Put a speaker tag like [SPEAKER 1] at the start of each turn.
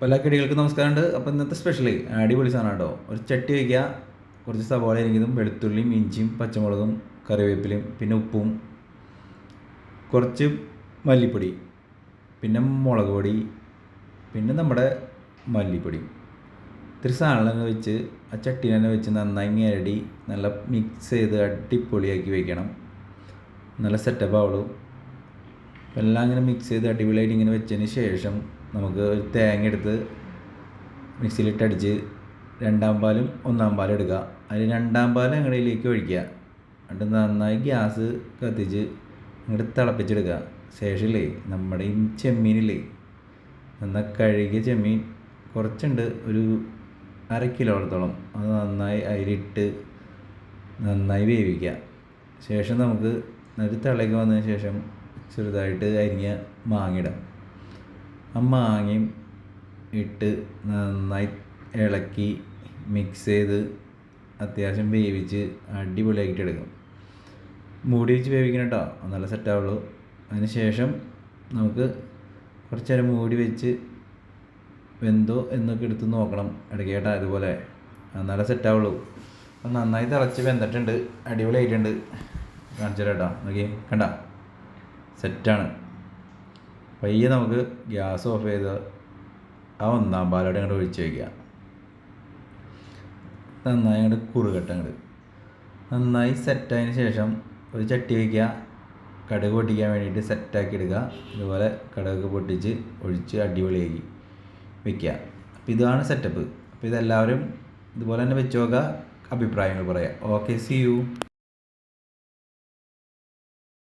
[SPEAKER 1] പല കിടികൾക്കും നമസ്കാരമുണ്ട്. അപ്പോൾ ഇന്നത്തെ സ്പെഷ്യൽ അടിപൊളി സാധനം കേട്ടോ. ഒരു ചട്ടി വയ്ക്കുക. കുറച്ച് സവാള അരിഞ്ഞതും വെളുത്തുള്ളിയും ഇഞ്ചിയും പച്ചമുളകും കറിവേപ്പിലയും പിന്നെ ഉപ്പും കുറച്ച് മല്ലിപ്പൊടി പിന്നെ മുളക് പൊടി പിന്നെ നമ്മുടെ മല്ലിപ്പൊടി. ഇത്തിരി സാധനങ്ങൾ വെച്ച് ആ ചട്ടി തന്നെ വെച്ച് നന്നായി ഞരടി നല്ല മിക്സ് ചെയ്ത് അടിപൊളിയാക്കി വെക്കണം. നല്ല സെറ്റപ്പ് ആവുള്ളൂ. എല്ലാം ഇങ്ങനെ മിക്സ് ചെയ്ത് അടിപൊളിയായിട്ട് ഇങ്ങനെ വെച്ചതിന് ശേഷം നമുക്ക് ഒരു തേങ്ങ എടുത്ത് മിക്സിയിലിട്ടടിച്ച് രണ്ടാം പാലും ഒന്നാം പാലും എടുക്കുക. അതിൽ രണ്ടാം പാൽ അങ്ങടയിലേക്ക് ഒഴിക്കുക. എന്നിട്ട് നന്നായി ഗ്യാസ് കത്തിച്ച് ഇങ്ങോട്ട് തിളപ്പിച്ചെടുക്കുക. ശേഷമില്ലേ നമ്മുടെ ഈ ചെമ്മീനില്ലേ? നന്നായി കഴുകിയ ചെമ്മീൻ കുറച്ചുണ്ട് ഒരു അര കിലോളത്തോളം അത് നന്നായി അതിലിട്ട് നന്നായി വേവിക്കുക. ശേഷം നമുക്ക് ഒരു തിളയ്ക്ക് വന്നതിന് ശേഷം ചെറുതായിട്ട് അരിഞ്ഞ മാങ്ങ ഇടാം. ആ മാങ്ങയും ഇട്ട് നന്നായി ഇളക്കി മിക്സ് ചെയ്ത് അത്യാവശ്യം വേവിച്ച് അടിപൊളിയാക്കിയിട്ട് എടുക്കും. മൂടി വെച്ച് വേവിക്കണം കേട്ടോ നല്ല സെറ്റാവുള്ളൂ അതിന് ശേഷം നമുക്ക് കുറച്ച് നേരം മൂടി വെച്ച് വെന്തോ എന്നൊക്കെ എടുത്ത് നോക്കണം. ഇടയ്ക്ക് കേട്ടോ അതുപോലെ നല്ല സെറ്റാവുള്ളൂ അപ്പം നന്നായി തിളച്ച് വെന്തിട്ടുണ്ട്. അടിപൊളിയായിട്ടുണ്ട്. കാണിച്ചു തരാം കേട്ടോ നോക്കി കണ്ട സെറ്റാണ് പയ്യെ നമുക്ക് ഗ്യാസ് ഓഫ് ചെയ്ത് ആ ഒന്നാം പാലോടെ അങ്ങോട്ട് ഒഴിച്ച് വയ്ക്കുക നന്നായി അങ്ങോട്ട് കുറുകട്ട അങ്ങോട്ട് നന്നായി സെറ്റായതിന് ശേഷം ഒരു ചട്ടി വയ്ക്കുക കടുക് പൊട്ടിക്കാൻ വേണ്ടിയിട്ട് സെറ്റാക്കി എടുക്കുക. ഇതുപോലെ കടുകൊക്കെ പൊട്ടിച്ച് ഒഴിച്ച് അടിപൊളിയാക്കി വയ്ക്കുക അപ്പോൾ ഇതാണ് സെറ്റപ്പ് അപ്പോൾ ഇതെല്ലാവരും ഇതുപോലെ തന്നെ വെച്ച് നോക്കുക. അഭിപ്രായങ്ങൾ പറയാം. Okay C U